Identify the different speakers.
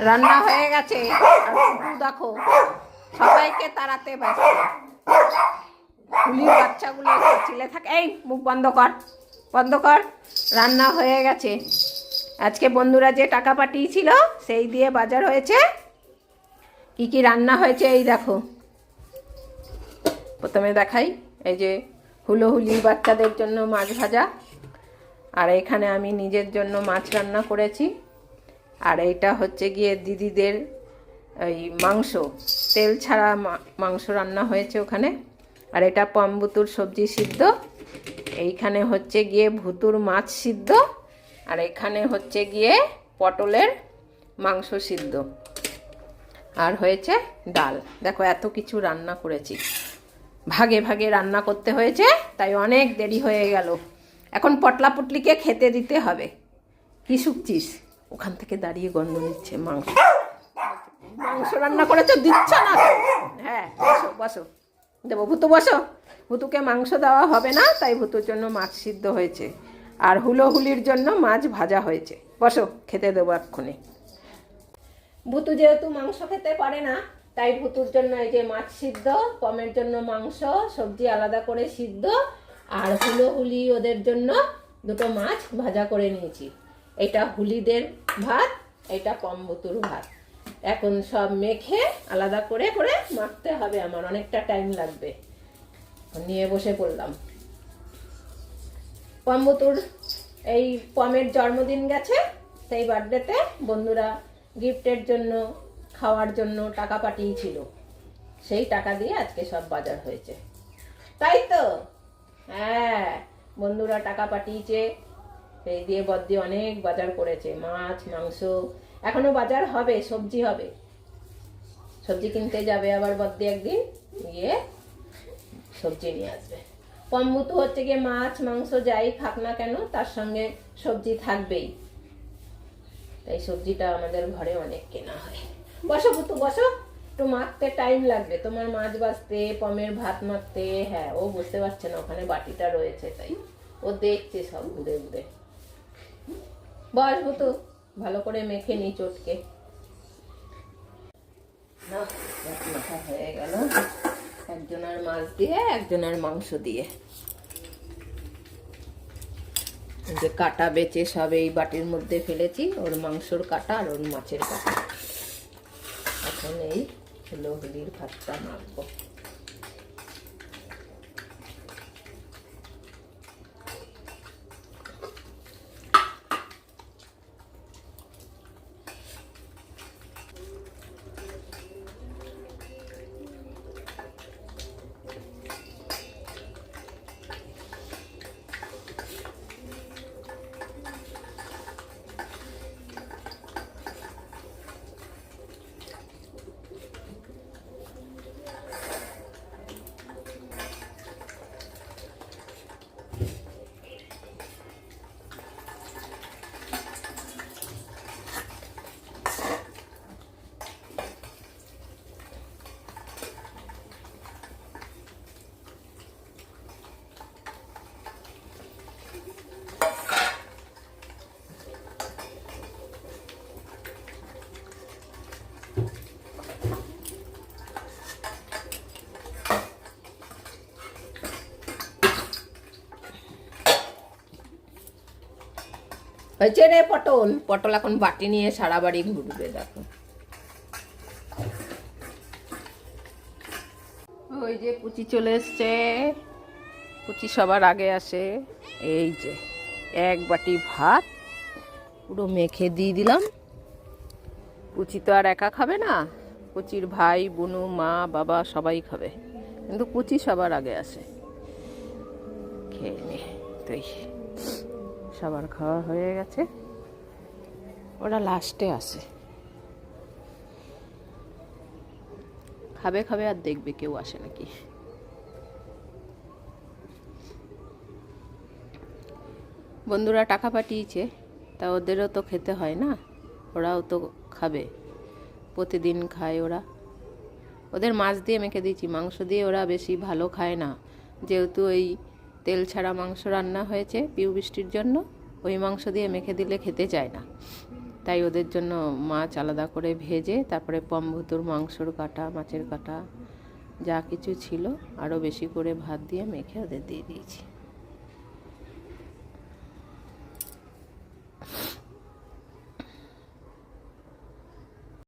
Speaker 1: রান্না হয়ে গেছে। দেখো, সবাইকে তাড়াতে ব্যস্ত। পুলির বাচ্চাগুলো চিলে থাকে। এই, মুখ বন্ধ কর বন্ধ কর। রান্না হয়ে গেছে। আজকে বন্ধুরা যে টাকা পাঠিয়েছিল, সেই দিয়ে বাজার হয়েছে। কি কি রান্না হয়েছে, এই দেখো। প্রথমে দেখাই, এই যে হুলোহুলি বাচ্চাদের জন্য মাছ ভাজা। আর এখানে আমি নিজের জন্য মাছ রান্না করেছি। আর এইটা হচ্ছে গিয়ে দিদিদের এই মাংস। তেল ছাড়া মাংস রান্না হয়েছে ওখানে। আর এটা পম্বুতুর সবজি সিদ্ধ। এইখানে হচ্ছে গিয়ে ভুতুর মাছ সিদ্ধ। আর এখানে হচ্ছে গিয়ে পটলের মাংস সিদ্ধ। আর হয়েছে ডাল। দেখো এত কিছু রান্না করেছি। ভাগে ভাগে রান্না করতে হয়েছে, তাই অনেক দেরি হয়ে গেল। এখন পটলা পুটলিকে খেতে দিতে হবে। কি শুকছিস ওখান থেকে দাঁড়িয়ে গন্ধ নিচ্ছে মাংস। মাংস রান্না করেছ? দিচ্ছ না? হ্যাঁ বসো বসো। দেবো ভুতু, বসো। ভুতুকে মাংস দেওয়া হবে না, তাই ভুতুর জন্য মাছ সিদ্ধ হয়েছে। আর হুলোহুলির জন্য মাছ ভাজা হয়েছে। বসো, খেতে দেবো এক্ষুনি। ভুতু যেহেতু মাংস খেতে পারে না, তাই ভুতুর জন্য এই যে মাছ সিদ্ধ পমের জন্য মাংস, সবজি আলাদা করে সিদ্ধ, আর হুলো হুলি ওদের জন্য দুটো মাছ ভাজা করে নিয়েছি। এটা হুলিদের ভাত, এটা পম ভুতুর ভাত। এখন সব মেখে আলাদা করে করে মাখতে হবে আমার, অনেকটা টাইম লাগবে। নিয়ে বসে পড়লাম। পম্বতুর এই পমের জন্মদিন গেছে, সেই বার্থডেতে বন্ধুরা গিফটের জন্য, খাওয়ার জন্য টাকা পাঠিয়েছিল। সেই টাকা দিয়ে আজকে সব বাজার হয়েছে। তাই তো? হ্যাঁ বন্ধুরা টাকা পাঠিয়েছে। সেই দিয়ে বদ্দি অনেক বাজার করেছে, মাছ, মাংস। এখনও বাজার হবে, সবজি হবে। সবজি কিনতে যাবে আবার বদ্দি একদিন, গিয়ে সবজি নিয়ে আসবে। পম্বুতু হচ্ছে গিয়ে মাছ, মাংস যাই খাক না কেন, তার সঙ্গে সবজি থাকবেই। তাই সবজিটা আমাদের ঘরে অনেক কেনা হয়। বসো পুতু, বসো। একটু মাখতে টাইম লাগবে। তোমার মাছ বাছতে পমের ভাত মাখতে হ্যাঁ ও বুঝতে পারছে না, ওখানে বাটিটা রয়েছে, তাই। ও দেখছে সব ঘুরে ঘুরে। বস তো ভালো করে মেখে নি চটকে। হয়ে মাছ দিয়ে, একজনের মাংস দিয়ে। কাটা বেচে বাটির মধ্যে ফেলেছি, ওর মাংসর কাটা আর ওর মাছের কাটা। এখন এই হলো হলির ভাতটা মাখবো হয়েছে রে পটল? পটল এখন বাটি নিয়ে সারা বাড়ি ঘুরবে, দেখো। ওই যে পুচি চলে এসছে। পুচি সবার আগে আসে। এই যে, এক বাটি ভাত, পুরো মেখে দিয়ে দিলাম। পুচি তো আর একা খাবে না। পুচির ভাই, বুনু, মা, বাবা সবাই খাবে। কিন্তু পুচি সবার আগে আসে। খেয়ে নে, তুই। সবার খাওয়া হয়ে গেছে। ওরা লাস্টে আসে খাবে খাবে আর দেখবে কেউ আসে নাকি। বন্ধুরা টাকা পাঠিয়েছে, তা ওদেরও তো খেতে হয় না, ওরাও তো খাবে। প্রতিদিন খায় ওরা। ওদের মাছ দিয়ে মেখে দিয়েছি, মাংস দিয়ে ওরা বেশি ভালো খায় না। যেহেতু ওই তেল ছাড়া মাংস রান্না হয়েছে পিউ বৃষ্টির জন্য। ওই মাংস দিয়ে মেখে দিলে খেতে চায় না। তাই ওদের জন্য মাছ আলাদা করে ভেজে, তারপরে পম্ভুতুর মাংসর কাটা, মাছের কাটা, যা কিছু ছিল, আরও বেশি করে ভাত দিয়ে মেখে ওদের দিয়ে দিয়েছি।